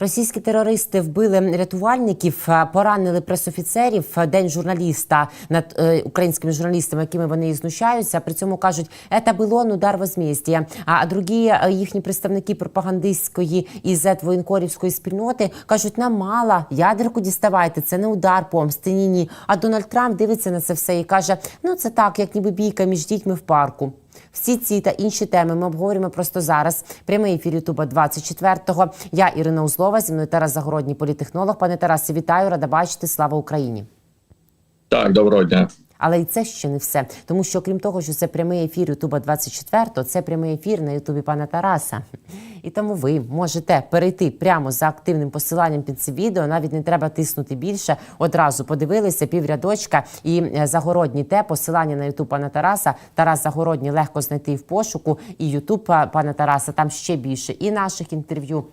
Російські терористи вбили рятувальників, поранили пресофіцерів. День журналіста над е, українськими журналістами, якими вони і знущаються. При цьому кажуть, це було ну, удар возмездия. А, другі е, їхні представники пропагандистської і воєнкорівської спільноти кажуть, нам мало, ядерку діставайте, це не удар помсти. Ні, ні. А Дональд Трамп дивиться на це все і каже: ну це так, як ніби бійка між дітьми в парку. Всі ці та інші теми ми обговорюємо просто зараз. Прямий ефір Ютуба 24-го. Я Ірина Узлова, зі мною Тарас Загородній, політехнолог. Пане Тарасе, вітаю, рада бачити. Слава Україні! Так, доброго дня. Але і це ще не все, тому що крім того, що це прямий ефір Ютуба 24, це прямий ефір на Ютубі пана Тараса. І тому ви можете перейти прямо за активним посиланням під це відео. Навіть не треба тиснути більше. Одразу подивилися піврядочка і е, загородні те посилання на Ютуб пана Тараса. Тарас Загородній легко знайти в пошуку. І Ютуб пана Тараса там ще більше і наших інтерв'ю.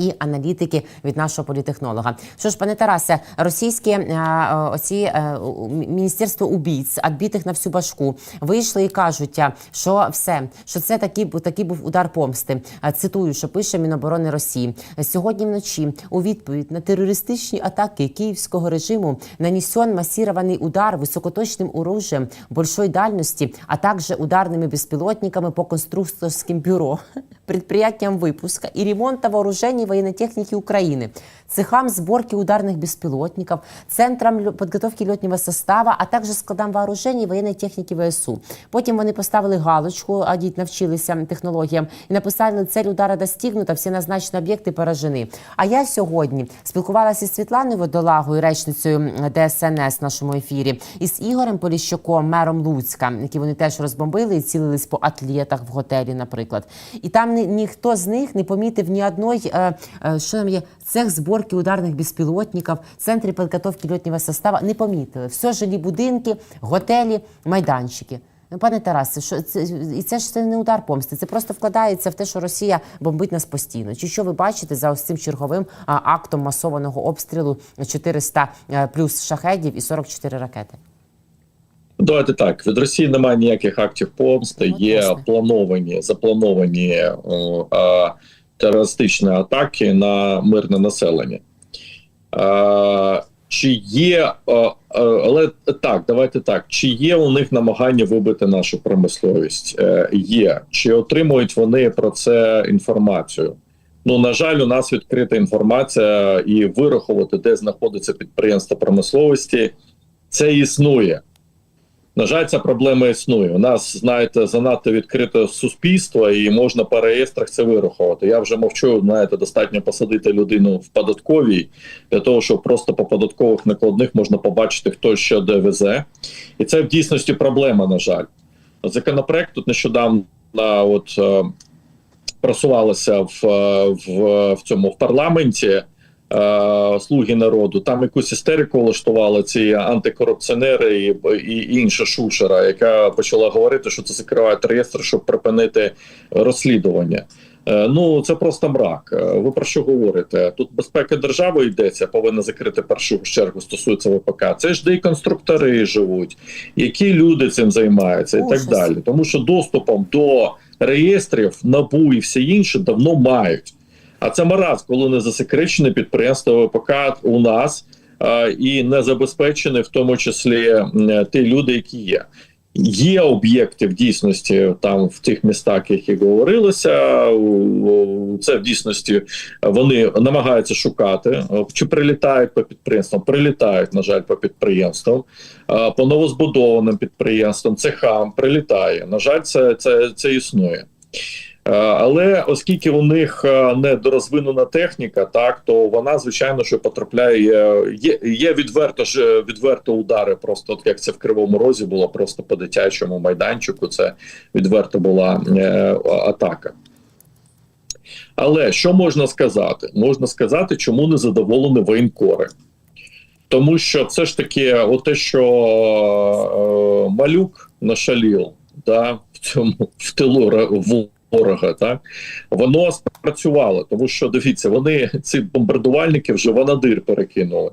І аналітики від нашого політехнолога. Що ж, пане Тарасе, російське е, оці е, міністерство убійць, відбитих на всю башку, вийшли і кажуть, е, що все, що це такий, такий був удар помсти. Цитую, що пише Міноборони Росії сьогодні вночі. У відповідь на терористичні атаки київського режиму нанесен масірований удар високоточним оружием большой дальності, а також ударними безпілотниками по конструкторським бюро, предприятиям выпуска и ремонта вооружений военной техники Украины, цехам сборки ударных беспилотников, центрам лё- подготовки льотного состава, а також складам вооружений воєнної техніки ВСУ. Потім вони поставили галочку, а діти навчилися технологіям і написали цель удара достигнута, всі назначені об'єкти поражені. А я сьогодні спілкувалася з Світланою Водолагою, речницею м, ДСНС в нашому ефірі, і з Ігорем Поліщуком, мером Луцька, які вони теж розбомбили і цілились по атлетах в готелі, наприклад. І там ні, ніхто з них не помітив ні одної, е, е, що там є, цех зборки ударних безпілотників, центри підготовки льотного составу, не помітили. Все жилі будинки, готелі, майданчики. Ну, пане Тарасе, що це і це ж це не удар помсти. Це просто вкладається в те, що Росія бомбить нас постійно. Чи що ви бачите за ось цим черговим а, актом масованого обстрілу 400 е, плюс шахедів і 44 ракети? Давайте так. Від Росії немає ніяких актів помсти. Ну, Є плановані, заплановані о, а, терористичні атаки на мирне населення. А, чи є, але так, давайте так. Чи є у них намагання вибити нашу промисловість? Е, є. Чи отримують вони про це інформацію? Ну, на жаль, у нас відкрита інформація і вирахувати, де знаходиться підприємство промисловості, це існує. На жаль, ця проблема існує. У нас, знаєте, занадто відкрите суспільство, і можна по реєстрах це вирахувати. Я вже мовчу, знаєте, достатньо посадити людину в податковій для того, щоб просто по податкових накладних можна побачити, хто що де везе. І це в дійсності проблема, на жаль. Законопроект тут нещодавно от, е, просувалося в, е, в, в цьому в парламенті. Е, Слуги народу там якусь істерику влаштували ці антикорупціонери і, і інша шушера, яка почала говорити, що це закривають реєстр, щоб припинити розслідування. Е, Ну це просто мрак. Е, Ви про що говорите? Тут безпека держави йдеться, повинна закрити першу чергу. Стосується ВПК. Це ж де і конструктори живуть, які люди цим займаються, і так далі. Тому що доступом до реєстрів НАБУ і все інше давно мають. А це маразм, коли не засекречене підприємство ВПК у нас е, і не забезпечені, в тому числі м, ті люди, які є. Є об'єкти в дійсності там в тих містах, які говорилося. Це в дійсності вони намагаються шукати, чи прилітають по підприємствам. Прилітають, на жаль, по підприємствам, Е, по новозбудованим підприємствам, цехам прилітає. На жаль, це, це, це існує. Е, Але оскільки у них е, недорозвинена техніка, так то вона звичайно що потрапляє. е, Є, є відверто ж відверто удари. Просто от як це в кривому розі було, просто по дитячому майданчику. Це відверто була е, атака. Але що можна сказати? Можна сказати, чому не задоволені воєнкори. Тому що це ж таки, те, що е, малюк нашалів да, в цьому в тилу в ворога, так воно спрацювало, тому що дивіться, вони ці бомбардувальники вже в Анадир перекинули.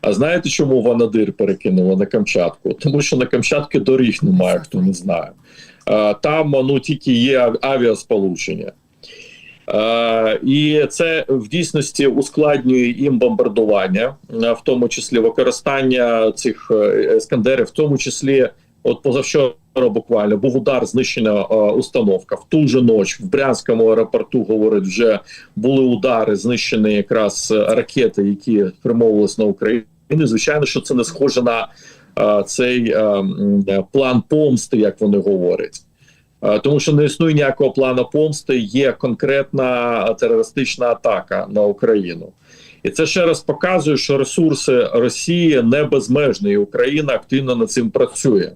А знаєте, чому в Анадир перекинули на Камчатку? Тому що на Камчатці доріг немає, хто не знає. Там ну тільки є авіасполучення. І це в дійсності ускладнює їм бомбардування, в тому числі використання цих е, ескандерів, в тому числі, от позавчора буквально був удар знищена е, установка. В ту же ніч в Брянському аеропорту говорить, вже були удари, знищені якраз е, ракети, які спрямовувалися на Україну. Звичайно, що це не схоже на е, цей е, е, план помсти, як вони говорять. Е, Тому що не існує ніякого плану помсти, є конкретна терористична атака на Україну. І це ще раз показує, що ресурси Росії не безмежні, і Україна активно над цим працює.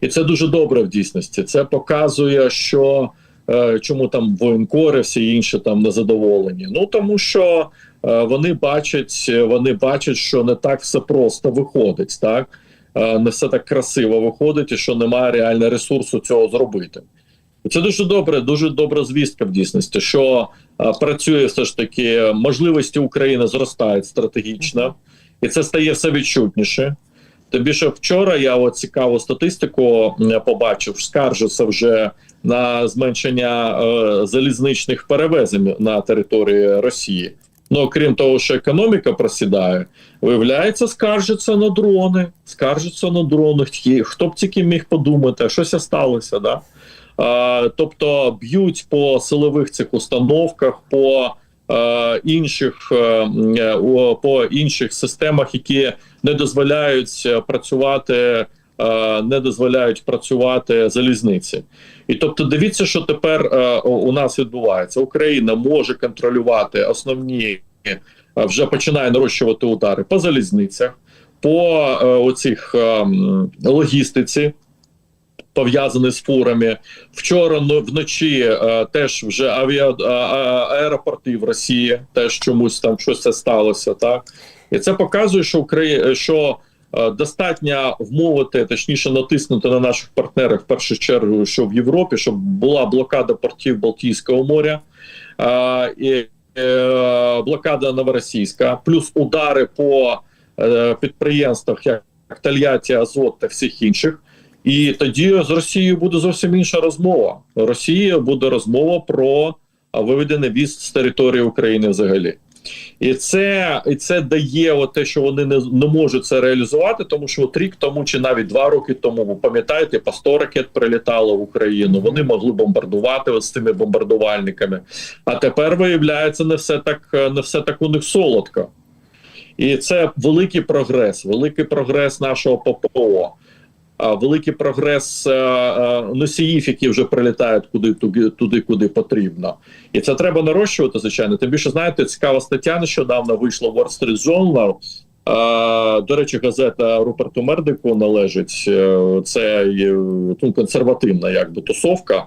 І це дуже добре в дійсності. Це показує, що е, чому там воєнкори, всі інші там незадоволені. Ну тому що е, вони бачать, вони бачать, що не так все просто виходить, так Е, не все так красиво виходить, і що немає реального ресурсу цього зробити. І це дуже добре, дуже добра звістка в дійсності, що е, працює все ж таки можливості України зростають стратегічно, і це стає все відчутніше. Тобі що вчора я от цікаву статистику побачив, скаржився вже на зменшення е, залізничних перевезень на території Росії. Ну окрім того, що економіка просідає, виявляється, скаржаться на дрони, скаржаться на дрони. Хто б тільки міг подумати, щось сталося, да? А, тобто б'ють по силових цих установках, по е, інших е, м, е, о, по інших системах, які не дозволяють е, працювати, е, не дозволяють працювати залізниці. І тобто, дивіться, що тепер е, у- нас відбувається. Україна може контролювати основні, е, вже починає нарощувати удари по залізницях, по е, оцих е, логістиці. Пов'язаний з фурами вчора ну, вночі е, теж вже авіа а, а, аеропорти в Росії теж чомусь там щось це сталося, так і це показує, що Украї... що е, достатньо вмовити, точніше натиснути на наших партнерів в першу чергу, що в Європі, щоб була блокада портів Балтійського моря е, і е, блокада новоросійська, плюс удари по е, підприємствах, як Тольятті, Азот та всіх інших. І тоді з Росією буде зовсім інша розмова. Росія буде розмова про а, виведений віз з території України взагалі. І це і це дає от те, що вони не, не можуть це реалізувати, тому що от рік тому чи навіть два роки тому, ви пам'ятаєте, по 100 ракет прилітало в Україну. Вони могли бомбардувати от з цими бомбардувальниками. А тепер виявляється, не все так не все так у них солодко. І це великий прогрес, великий прогрес нашого ППО. Великий прогрес е, е, носіїв, які вже прилітають куди туди, куди потрібно, і це треба нарощувати. Звичайно. Тим більше знаєте, цікава стаття нещодавно вийшла в Wall Street Journal. До речі, газета Руперту Мердику належить. е, Це ну, консервативна, якби тусовка.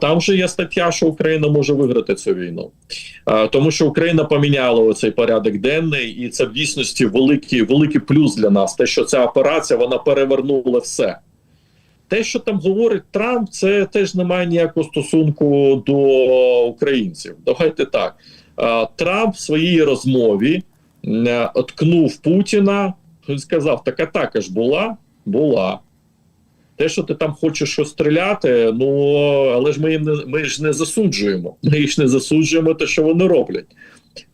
Там вже є стаття, що Україна може виграти цю війну. Тому що Україна поміняла оцей порядок денний, і це в дійсності великий, великий плюс для нас. Те, що ця операція вона перевернула все. Те, що там говорить Трамп, це теж не має ніякого стосунку до українців. Давайте так. Трамп в своїй розмові откнув Путіна. Сказав: так атака ж була, була. Те, що ти там хочеш щось стріляти, ну але ж ми їм не ми ж не засуджуємо. Ми їх не засуджуємо те, що вони роблять.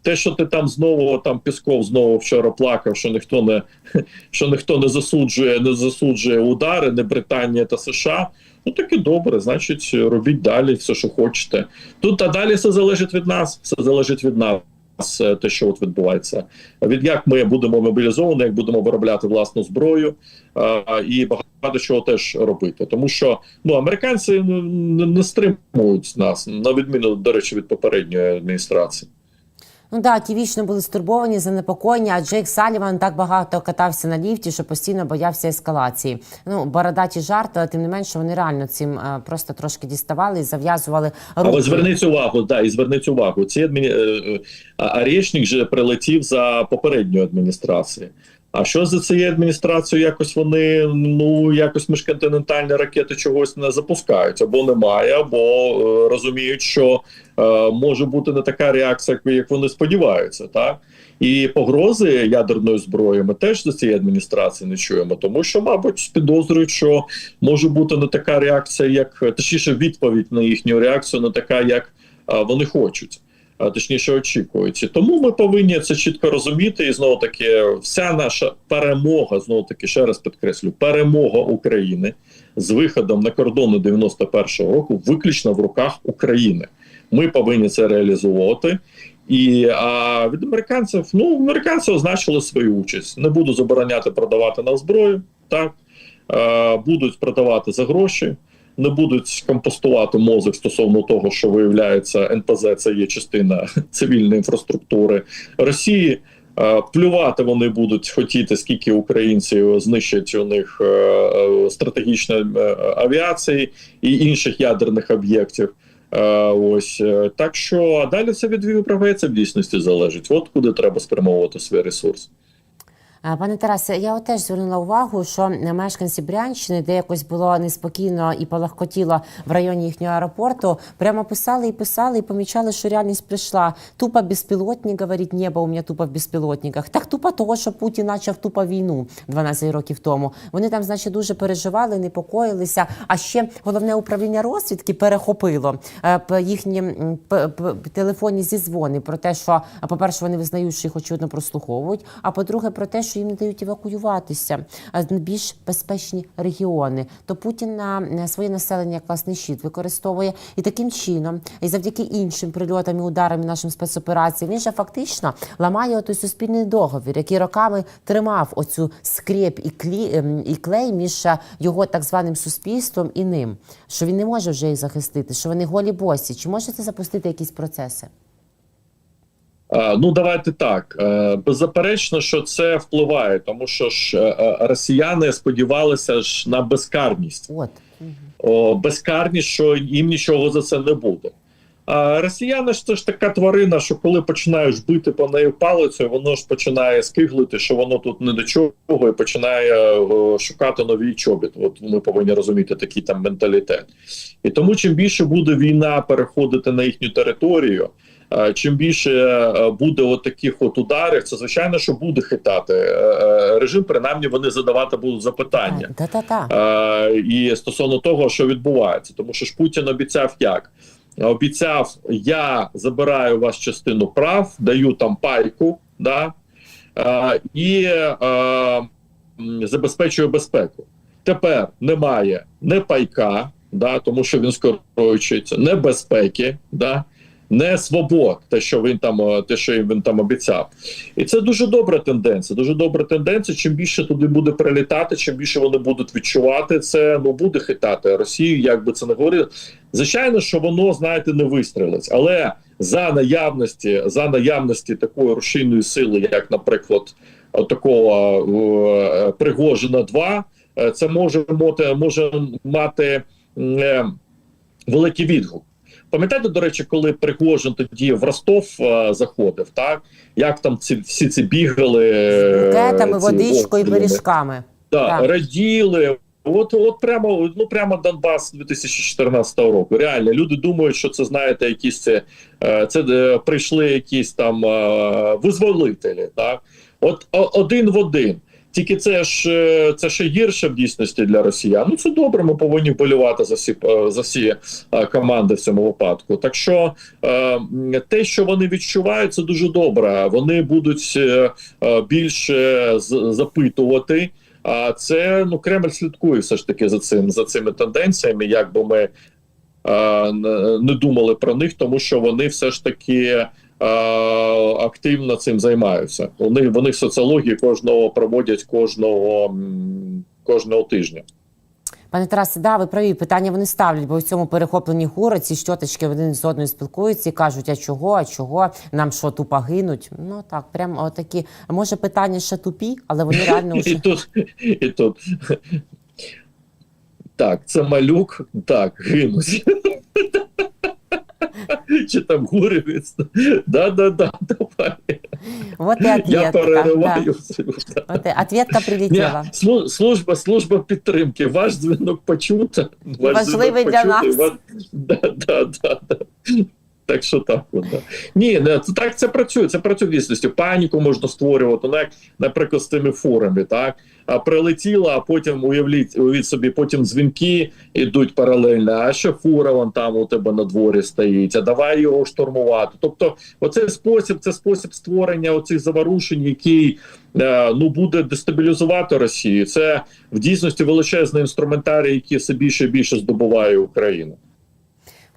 Те, що ти там знову там Пісков знову вчора плакав, що ніхто не що ніхто не засуджує, не засуджує удари, не Британія та США. Ну так і добре, значить, робіть далі все, що хочете. Тут а далі все залежить від нас. Все залежить від нас. Е, Те, що от відбувається, від як ми будемо мобілізовані, як будемо виробляти власну зброю а, і багато чого теж робити, тому що ну американці ну, не стримують нас на відміну до речі від попередньої адміністрації. Ну да, ті вічно були стурбовані, занепокоєні, а Джейк Саліван так багато катався на ліфті, що постійно боявся ескалації. Ну, бородаті жарти, але тим не менше вони реально цим е, просто трошки діставали і зав'язували руки. Але зверніть увагу, да, і зверніть увагу. Ці адмі... е, е, а- Арєшнік же прилетів за попередньою адміністрацією. А що за цією адміністрацією? Якось вони ну якось міжконтинентальні ракети чогось не запускають, або немає, або е, розуміють, що е, може бути не така реакція, як- вони сподіваються, так. І погрози ядерною зброєю ми теж за цієї адміністрації не чуємо, тому що, мабуть, підозрюють, що може бути не така реакція, як точніше, відповідь на їхню реакцію, не така, як а, вони хочуть. Точніше, очікують. Тому ми повинні це чітко розуміти. І знову таки, вся наша перемога, знову таки, ще раз підкреслю, перемога України з виходом на кордони 91-го року виключно в руках України. Ми повинні це реалізовувати. І а від американців, ну американці означили свою участь. Не буду забороняти продавати на зброю, так е, будуть продавати за гроші, не будуть компостувати мозок стосовно того, що виявляється, НПЗ це є частина цивільної інфраструктури Росії. Плювати вони будуть хотіти, скільки українців знищать у них е, стратегічної е, авіації і інших ядерних об'єктів. Е, Ось так що а далі це від європейців в дійсності залежить. От куди треба спрямовувати свій ресурс. Е, Пане Тарасе, я от теж звернула увагу, що мешканці Брянщини, де якось було неспокійно і полагкотіло в районі їхнього аеропорту, прямо писали і писали, і помічали, що реальність прийшла. Тупо безпілотник, говорить, небо у мене тупо в безпілотниках. Так тупо того, що Путін почав тупо війну 12 років тому. Вони там, значить, дуже переживали, непокоїлися. А ще головне управління розвідки перехопило е, їхні телефонні зізвони про те, що, по-перше, вони визнають, що їх очевидно прослуховують. А по-друге, про те, що їм не дають евакуюватися на більш безпечні регіони. То Путін своє населення як власний щит використовує і таким чином, і завдяки іншим прильотам і ударам і нашим спецопераціям, він же фактично ламає той суспільний договір, який роками тримав оцю скреп і клі ем, і клей між е, його так званим суспільством і ним, що він не може вже їх захистити, що вони голі босі. Чи може це запустити якісь процеси? Е, Ну, давайте так. Е, Беззаперечно, що це впливає, тому що ж е, росіяни сподівалися ж на безкарність. От О, безкарність, що їм нічого за це не буде. А росіяни ж це ж така тварина, що коли починаєш бити по неї палицею, воно ж починає скиглити, що воно тут не до чого, і починає о, шукати новий чобіт. От ми повинні розуміти такий там менталітет. І тому, чим більше буде війна переходити на їхню територію, чим більше е, буде от таких от ударів, це звичайно, що буде хитати Е, е, режим. Принаймні вони задавати будуть запитання. та-та-та. Е, і стосовно того, що відбувається, тому що ж Путін обіцяв як? Обіцяв, я забираю у вас частину прав, даю там пайку, да, е, і е, забезпечую безпеку. Тепер немає не пайка, да, тому що він скорочується, не безпеки, да, не свобод, те, що він там, е, те, що він там обіцяв. І це дуже добра тенденція. Дуже добра тенденція. Чим більше туди буде прилітати, чим більше вони будуть відчувати це, ну буде хитати Росію, як би це не говорили. Звичайно, що воно, знаєте, не вистрілить, але за наявності, за наявності такої рушійної сили, як, наприклад, такого е, Пригожина 2, е, це може мати, може мати е, великий відгук. Пам'ятаєте, до речі, коли Пригожин тоді в Ростов е, заходив, так як там ці всі ці бігали З букетами, водичкою і пиріжками. Да, Так. раділи. От, от прямо, ну прямо Донбас 2014 року. Реально, люди думають, що це знаєте, якісь це, е, це е, прийшли якісь там е, визволителі. Так, от один в один. Тільки це ж е, це ще гірше в дійсності для росіян. Ну це добре. Ми повинні вболівати за всі е, за всі е, команди в цьому випадку. Так що те, що вони відчувають, це дуже добре. Вони будуть більше запитувати. А це ну Кремль слідкує все ж таки за цим за цими тенденціями, як би ми не- думали про них, тому що вони все ж таки активно цим займаються. Вони вони соціології кожного проводять кожного кожного тижня. Пане Тарасе, да, ви праві, питання вони ставлять, бо в цьому перехопленні гури ці щоточки один з одною спілкуються і кажуть, а чого, а чого, нам що, тупо гинуть? Ну так, прям отакі. Може, питання ще тупі, але вони реально І тут, і тут. Так, це малюк, так, гинуть. Чи там Гуревець. Да, да, да, давай. Вот і Я перериваю. Да. перериваю. От і ответка прилетела. Не, служба, служба підтримки. Ваш дзвінок почуто. Ваш Важливий дзвінок для почутий, нас. ваш- Да, да, да, да. Так що так, от, да. ні, не так це працює. Це працює в дійсності. Паніку можна створювати, ну, як, наприклад, з тими форумами, так а прилетіла, а потім уявіть, уявіть собі, потім дзвінки йдуть паралельно. А ще фура вон там у тебе на дворі стоїть. А давай його штурмувати. Тобто, оцей спосіб, це спосіб створення оцих заворушень, який е, ну буде дестабілізувати Росію. Це в дійсності величезний інструментарій, який все більше і більше здобуває Україну.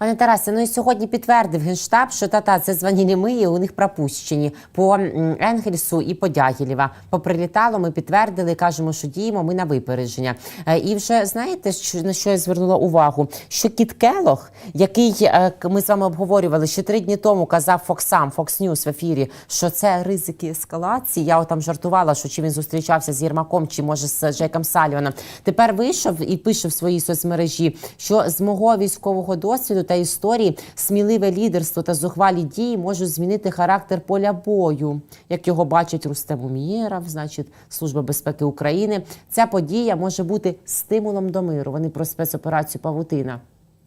Пане Тарасе, ну і сьогодні підтвердив генштаб, що та-та, це звані ми, і у них пропущені по Енгельсу і по Дягілєва. Поприлітало, ми підтвердили, кажемо, що діємо ми на випередження. Е, І вже знаєте, що на що я звернула увагу? Що Кіт Келох, який е, ми з вами обговорювали ще три дні тому, казав Фоксам, Fox News в ефірі, що це ризики ескалації. Я там жартувала, що чи він зустрічався з Єрмаком, чи може з Джейком Саліваном. Тепер вийшов і пише в своїй соцмережі, що з мого військового досвіду та історії сміливе лідерство та зухвалі дії можуть змінити характер поля бою, як його бачить Рустем Умієров, значить Служба безпеки України. Ця подія може бути стимулом до миру. Вони про спецоперацію Павутина.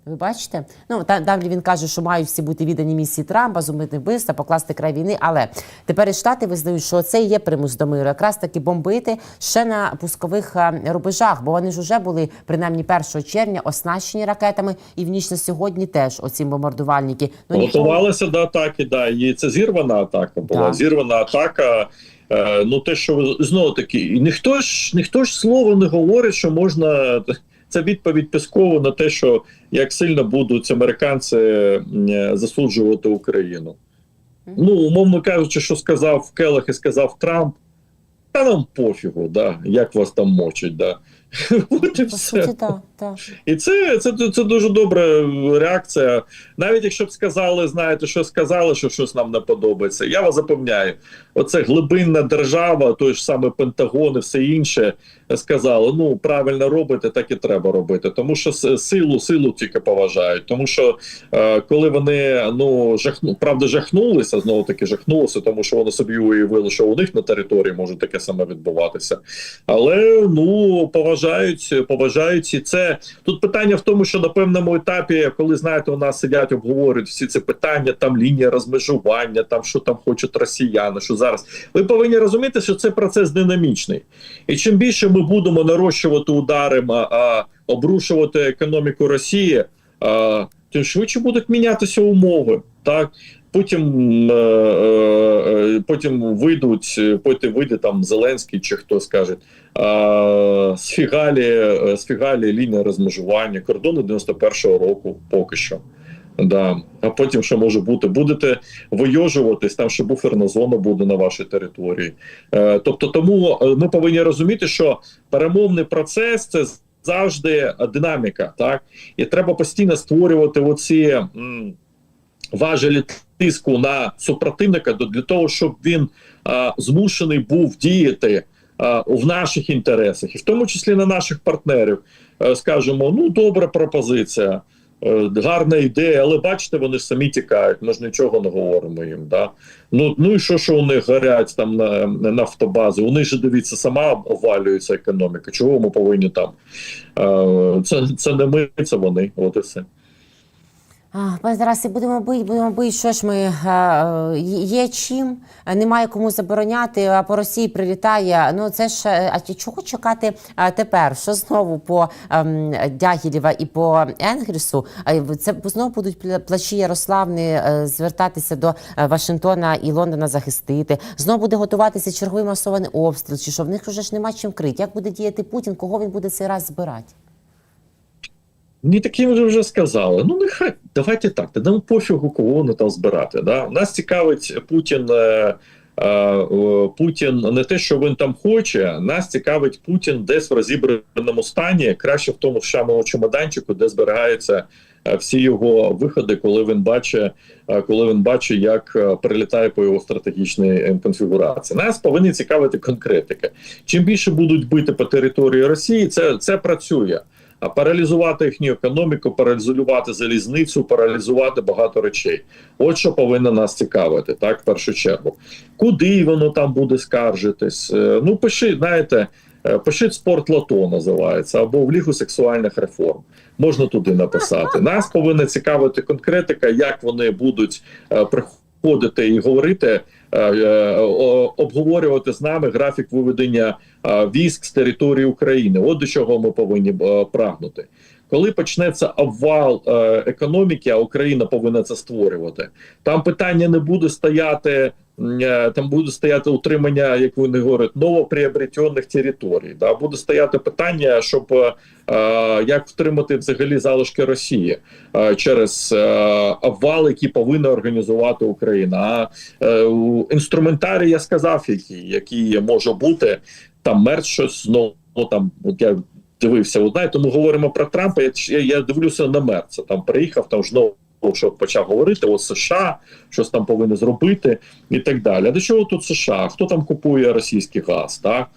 Ви бачите? Ну та далі він каже, що мають всі бути віддані місії Трампа, зумити вбивства, покласти край війни. Але тепер штати визнають, що це і є примус до миру, якраз таки бомбити ще на пускових е, рубежах, бо вони ж вже були принаймні 1 червня оснащені ракетами, і в ніч на сьогодні теж оці бомбардувальники. Ну Готувалися до атаки, да, і це зірвана атака була. Так. Зірвана атака. Е, ну, те, що знову таки, і ніхто ж ніхто ж слово не говорить, що можна. Це відповідь Пескову на те, що як сильно будуть американці е, засуджувати Україну. Ну, умовно кажучи, що сказав Келах і сказав Трамп, та нам пофігу, да, як вас там мочать. Да. От і все. І це, це, це дуже добра реакція. Навіть якщо б сказали, знаєте, що сказали, що щось нам не подобається. Я вас запевняю, оце глибинна держава, той ж саме Пентагон і все інше сказали: ну правильно робите, так і треба робити. Тому що силу, силу тільки поважають. Тому що е, коли вони ну жахну, правда, жахнулися, знову таки жахнулися, тому що вони собі уявили, що у них на території може таке саме відбуватися. Але ну поважають, поважають і це тут питання в тому, що на певному етапі, коли знаєте, у нас сидять, обговорюють всі ці питання, там лінія розмежування, там що там хочуть росіяни, що зараз. Ви повинні розуміти, що це процес динамічний, і чим більше ми будемо нарощувати удари, а, а обрушувати економіку Росії, а, тим швидше будуть мінятися умови. Так потім, е, е, е, потім вийдуть, потім вийде там Зеленський чи хто скаже. А, з е, з фігалі лінія розмежування, кордони 91-го року поки що. Да. А потім що може бути? Будете вийожуватись, там ще буферна зона буде на вашій території. Тобто, тому ми повинні розуміти, що перемовний процес це завжди динаміка, так і треба постійно створювати оці важелі тиску на супротивника для того, щоб він а, змушений був діяти а, в наших інтересах, і в тому числі на наших партнерів. Е, скажемо, ну добра пропозиція. е, Гарна ідея, але бачите, вони ж самі тікають. Ми ж нічого не говоримо їм. Да? Ну ну і що, що у них горять там на, на нафтобази? Них же дивіться, сама обвалюється економіка. Чого ми повинні там? Е, Це, це не ми, це вони. От і все. А, Пане Тарасе, будемо бити, будемо бити. Що ж ми е, є чим, е, немає кому забороняти, а по Росії прилітає. Ну це ж е, а чого чекати тепер? Що знову по ем, Дягілєва і по Енгельсу? Це знову будуть пла- плачі Ярославни звертатися до Вашингтона і Лондона захистити. Знову буде готуватися черговий масований обстріл. Чи що в них вже ж нема чим крити? Як буде діяти Путін? Кого він буде цей раз збирати? Ні, такі вже вже сказали. Ну нехай давайте так. Та нам пофігу, кого вони там збирати. Да? Нас цікавить Путін. Е, е, Путін не те, що він там хоче. Нас цікавить Путін десь в розібраному стані, краще в тому самому чемоданчику, де зберігаються е, всі його виходи, коли він бачить, коли він бачить, як прилітає по його стратегічній конфігурації. Нас повинні цікавити конкретика. Чим більше будуть бити по території Росії, це, це працює. А паралізувати їхню економіку, паралізувати залізницю, паралізувати багато речей. От що повинно нас цікавити, так в першу чергу. Куди воно там буде скаржитись? Е, Ну пиши, знаєте, е, пишіть спорт лото називається або в лігу сексуальних реформ. можна туди написати. Нас повинна цікавити конкретика, як вони будуть е, приходити і говорити, е, е, обговорювати з нами графік виведення е, військ з території України. От до чого ми повинні прагнути. Коли почнеться обвал економіки, а Україна повинна це створювати. Там питання не буде стояти. Е, Там буде стояти утримання, як вони говорять, новоприобретених територій. Да? Буде стояти питання, щоб е, е, як втримати взагалі залишки Росії е, через е, обвал, який повинна організувати Україна. А е, інструментарій я сказав, який, який може бути там мерч щось знову там. От я дивився. Ви знаєте, ми говоримо про Трампа. Я, я, я дивлюся на Мерца. Там приїхав, там знову що почав говорити, от США щось там повинні зробити і так далі. А до чого тут США? Хто там купує російський газ? Так?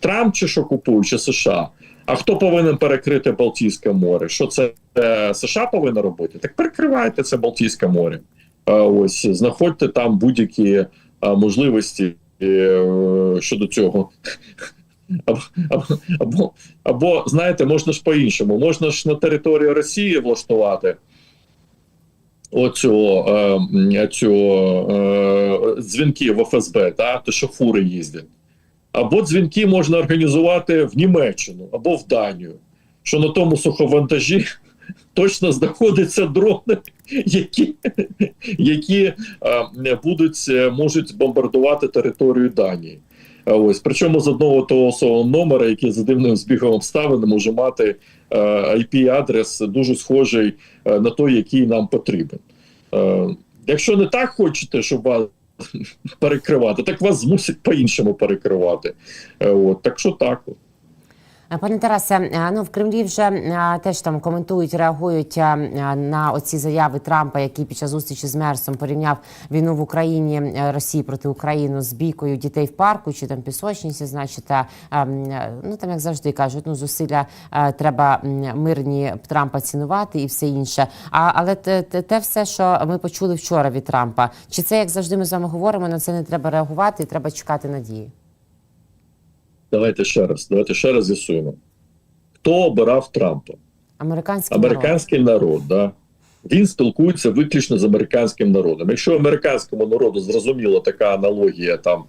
Трамп чи що купує, чи США? А хто повинен перекрити Балтійське море? Що це е, США повинна робити? Так перекривайте це Балтійське море. Е, ось знаходьте там будь-які е, можливості е, щодо цього. Або, або, або знаєте, можна ж по-іншому. Можна ж на території Росії влаштувати оцю, е, м, е, дзвінки в ФСБ, та, то що фури їздять. Або дзвінки можна організувати в Німеччину або в Данію, що на тому суховантажі точно знаходяться дрони, які, які е, будуть, е, можуть бомбардувати територію Данії. Ось причому з одного того самого номера, який за дивним збігом обставин може мати е, IP-адрес дуже схожий е, на той, який нам потрібен. Е, якщо не так хочете, щоб вас перекривати, так вас змусять по-іншому перекривати. От, так що так. Пане Тарасе, е, ну в Кремлі вже е, теж там коментують, реагують е, на оці заяви Трампа, який під час зустрічі з Мерсом порівняв війну в Україні Росії проти України з бійкою дітей в парку чи там пісочниці, значить, е, ну там як завжди кажуть, ну зусилля треба мирні Трампа цінувати і все інше. А але те, те все, що ми почули вчора від Трампа, чи це як завжди ми з вами говоримо, на це не треба реагувати, і треба чекати надії. Давайте ще раз. Давайте ще раз з'ясуємо. Хто обирав Трампа? Американський народ. Американський народ, да. Він спілкується виключно з американським народом. Якщо американському народу зрозуміла така аналогія там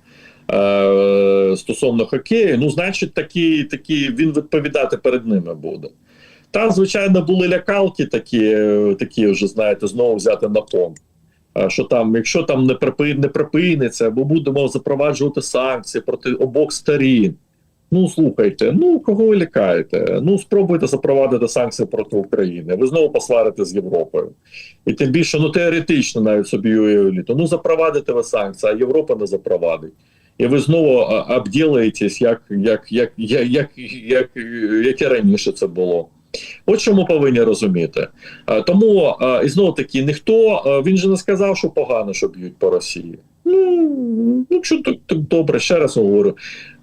е- стосовно хокею, ну значить такі, такі він відповідати перед ними буде. Там, звичайно, були лякалки такі, е, такі вже, знаєте, знову взяти на понт. Е, Що там, якщо там не припиниться, бо будемо запроваджувати санкції проти обох сторін. Ну слухайте, ну кого ви лякаєте? Ну спробуйте запровадити санкції проти України. Ви знову посварите з Європою. І тим більше, ну теоретично навіть собі уявліть. Ну запровадите ви санкції, а Європа не запровадить. І ви знову обділаєтесь, як, як, як, як, як, як, як і раніше це було. От що ми повинні розуміти. Тому і знову таки, ніхто він же не сказав, що погано, що б'ють по Росії. Ну, ну що так добре, ще раз говорю.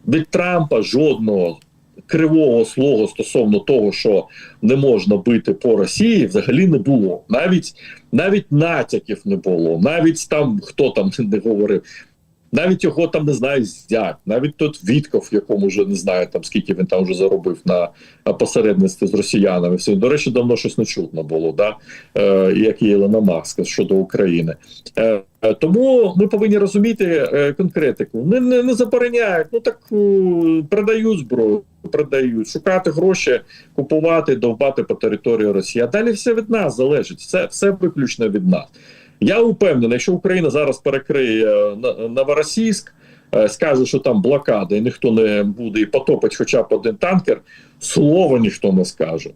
Від Трампа жодного кривого слова стосовно того, що не можна бити по Росії, взагалі не було. Навіть навіть натяків не було. Навіть там хто там не говорив. Навіть його там не знаю, зять, навіть тот Вітков, якому вже не знаю там скільки він там вже заробив на посередництві з росіянами. Все до речі, давно щось не чутно було, да е, як і Ілона Маска щодо України. Е, е, тому ми повинні розуміти е, конкретику. Не, не, не забороняють, ну так продають зброю, продають, шукати гроші, купувати, довбати по території Росії. А далі все від нас залежить. Все, все виключно від нас. Я упевнений, якщо Україна зараз перекриє е, Новоросійськ, е, скаже, що там блокада, і ніхто не буде і потопить хоча б один танкер, слова ніхто не скаже.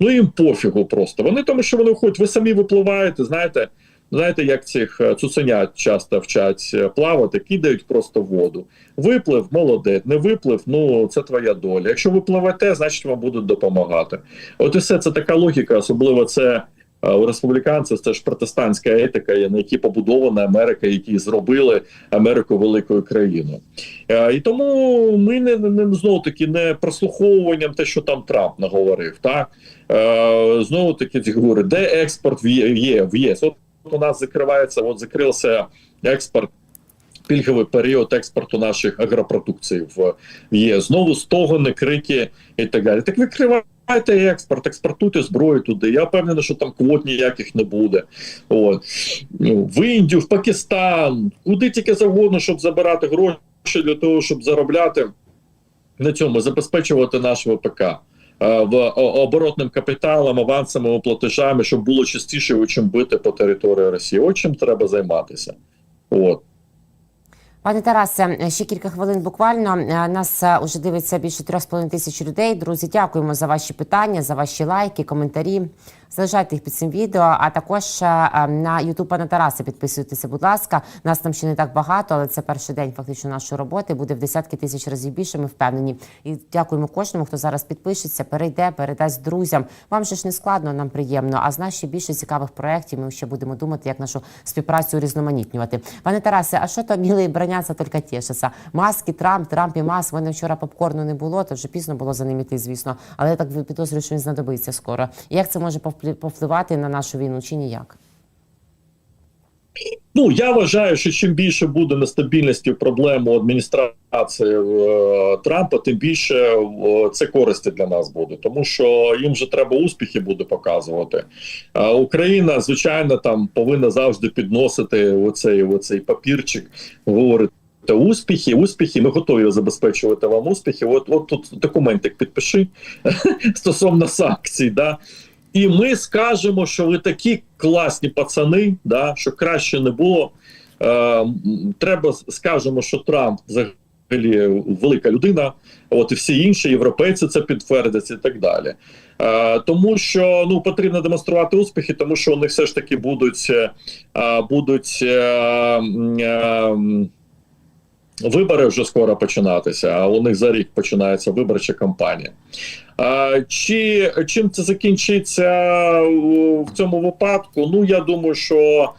Ну їм пофігу просто. Вони тому, що вони ходять, ви самі випливаєте, знаєте, знаєте, як цих е, цуценят часто вчать е, плавати, кидають просто воду. Виплив, молодець, не виплив, ну це твоя доля. Якщо ви пливете, значить вам будуть допомагати. От і все це така логіка, особливо це. У республіканців це ж протестантська етика, на якій побудована Америка, які зробили Америку великою країною. Е, І тому ми не, не, знову таки не прослуховуванням те, що там Трамп наговорив. Так е, знову таки говорить, де експорт в Є- в ЄС? От у нас закривається, от закрився експорт. Пільговий період експорту наших агропродукцій в ЄС. Знову стогони, крики і так далі. Так відкривайте Розвивайте експорт, експортуйте зброю туди. Я впевнений, що там квот ніяких не буде. От. Ну, В Індію, в Пакистан, куди тільки завгодно, щоб забирати гроші для того, щоб заробляти на цьому, забезпечувати наш ВПК. е, В оборотним капіталом, авансами, платежами, щоб було частіше чим бити по території Росії. От чим треба займатися. От. Пане Тарасе, ще кілька хвилин буквально. Е, Нас е, уже дивиться більше 3,5 тисяч людей. Друзі, дякуємо за ваші питання, за ваші лайки, коментарі. Залишайте їх під цим відео. А також е, е, на Ютуб пана Тараса підписуйтеся, будь ласка. Нас там ще не так багато, але це перший день фактично нашої роботи. Буде в десятки тисяч разів більше. Ми впевнені. І дякуємо кожному, хто зараз підпишеться, перейде, передасть друзям. Вам же ж не складно, нам приємно. А з нас ще більше цікавих проєктів. Ми ще будемо думати, як нашу співпрацю різноманітнювати. Пане Тарасе, а що то мілий броняться, тільки тішиться? Маски, Трамп, Трамп і. У мене вчора попкорну не було, то вже пізно було за ним іти, звісно. Але я так підозрюю, що він знадобиться скоро. Як це може повплі- повпливати на нашу війну чи ніяк? Ну я вважаю, що чим більше буде нестабільності проблем у адміністрації е, Трампа, тим більше е, це користі для нас буде, тому що їм же треба успіхи буде показувати. А Україна, звичайно, там повинна завжди підносити оцей, оцей папірчик, говорити. Та успіхи, успіхи, ми готові забезпечувати вам успіхи. От, от тут документик підпиши стосовно санкцій. Да? І ми скажемо, що ви такі класні пацани, да, що краще не було. Е, треба скажемо, що Трамп взагалі велика людина, от і всі інші європейці це підтвердять і так далі. Е, тому що ну потрібно демонструвати успіхи, тому що вони все ж таки будуть, е, будуть е, е, вибори вже скоро починатися. А у них за рік починається виборча кампанія. Чи чим це закінчиться в цьому випадку? Ну я думаю, що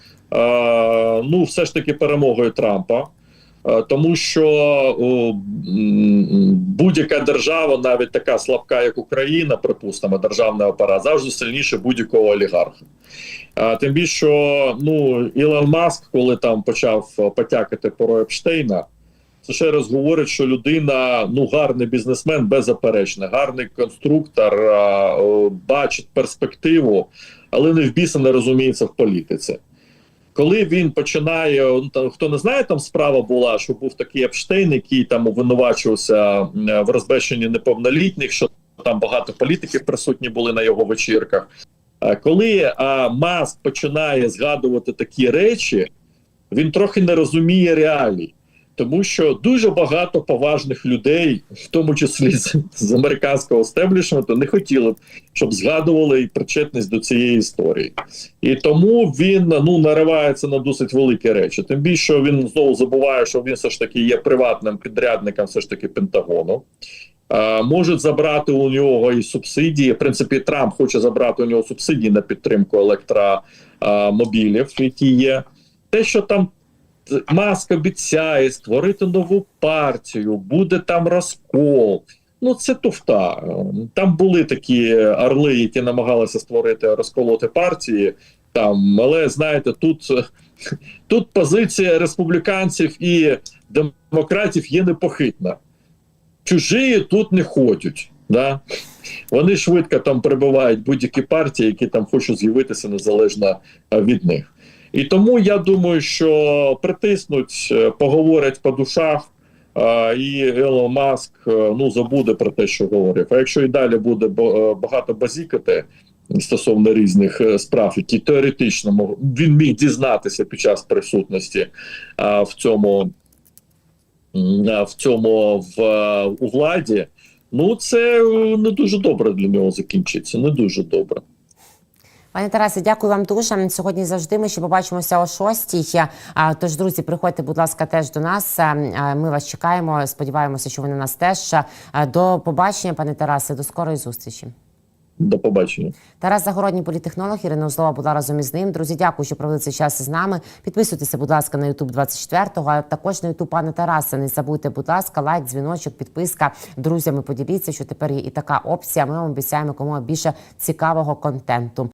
ну все ж таки перемогою Трампа. Тому що будь-яка держава, навіть така слабка, як Україна, припустимо, державний апарат, завжди сильніше будь-якого олігарха. Тим більше, ну Ілон Маск, коли там почав потякати про Епштейна, це ще раз говорить, що людина ну гарний бізнесмен, беззаперечно, гарний конструктор, а, о, бачить перспективу, але не в біса не розуміється в політиці. Коли він починає, там, хто не знає, там справа була, що був такий Епштейн, який там обвинувачувався в розбещенні неповнолітніх, що там багато політиків присутні були на його вечірках. Коли а, Маск починає згадувати такі речі, він трохи не розуміє реалій. Тому що дуже багато поважних людей, в тому числі з, з американського стеблішменту, не хотіли б, щоб згадували і причетність до цієї історії. І тому він ну наривається на досить великі речі. Тим більше він знову забуває, що він все ж таки є приватним підрядником, все ж таки Пентагону. Можуть забрати у нього і субсидії. В принципі, Трамп хоче забрати у нього субсидії на підтримку електромобілів, які є. Те, що там Маск обіцяє створити нову партію, буде там розкол. Ну, це туфта. Там були такі орли, які намагалися створити розколоти партії. Там, але знаєте, тут, тут позиція республіканців і демократів є непохитна. Чужі тут не ходять. Да? Вони швидко там прибувають будь-які партії, які там хочуть з'явитися незалежно від них. І тому я думаю, що притиснуть, е, поговорять по душах, е, і Елон Маск е, ну забуде про те, що говорив. А якщо і далі буде ба- багато базікати стосовно різних справ, які теоретично він міг дізнатися під час присутності в цьому в цьому в у владі. Ну це не дуже добре для нього закінчиться. Не дуже добре. Пане Тарасе, дякую вам дуже. Сьогодні завжди ми ще побачимося о шостій. Тож, друзі, приходьте, будь ласка, теж до нас. Ми вас чекаємо. Сподіваємося, що ви на нас теж. До побачення, пане Тарасе, до скорої зустрічі. До побачення. Тарас Загородній політехнолог Ірина Узлова була разом із ним. Друзі, дякую, що провели цей час з нами. Підписуйтеся, будь ласка, на YouTube 24-го, а також на YouTube пана Тараса. Не забудьте, будь ласка, лайк, дзвіночок, підписка. Друзями поділіться, що тепер є і така опція. Ми вам обіцяємо кому більше цікавого контенту.